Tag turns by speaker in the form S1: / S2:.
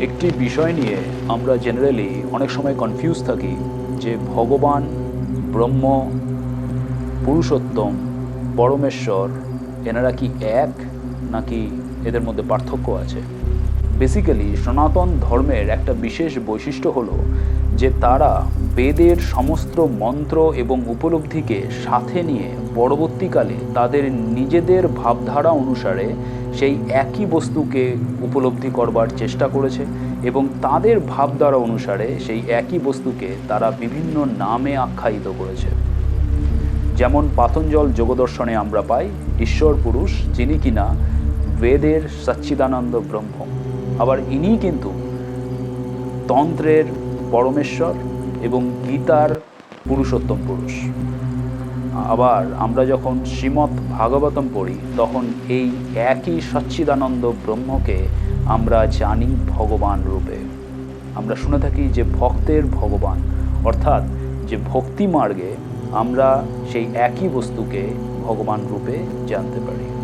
S1: একটি বিষয় নিয়ে আমরা জেনারেলি অনেক সময় কনফিউজ থাকি, যে ভগবান, ব্রহ্ম, পুরুষোত্তম, পরমেশ্বর, এনারা কি এক, নাকি এদের মধ্যে পার্থক্য আছে? বেসিক্যালি সনাতন ধর্মের একটা বিশেষ বৈশিষ্ট্য হলো যে তারা বেদের সমস্ত মন্ত্র এবং উপলব্ধিকে সাথে নিয়ে পরবর্তীকালে তাদের নিজেদের ভাবধারা অনুসারে সেই একই বস্তুকে উপলব্ধি করবার চেষ্টা করেছে এবং তাদের ভাবধারা অনুসারে সেই একই বস্তুকে তারা বিভিন্ন নামে আখ্যায়িত করেছে। যেমন পাতঞ্জল যোগদর্শনে আমরা পাই, ঈশ্বর পুরুষ, যিনি কিনা বেদের সচ্চিদানন্দ ব্রহ্ম। আবার ইনি কিন্তু তন্ত্রের পরমেশ্বর এবং গীতার পুরুষোত্তম পুরুষ। আবার আমরা যখন শ্রীমৎ ভাগবতম পড়ি, তখন এই একই সচ্চিদানন্দ ব্রহ্মকে আমরা জানি ভগবান রূপে। আমরা শুনে থাকি যে ভক্তের ভগবান, অর্থাৎ যে ভক্তি মার্গে আমরা সেই একই বস্তুকে ভগবান রূপে জানতে পারি।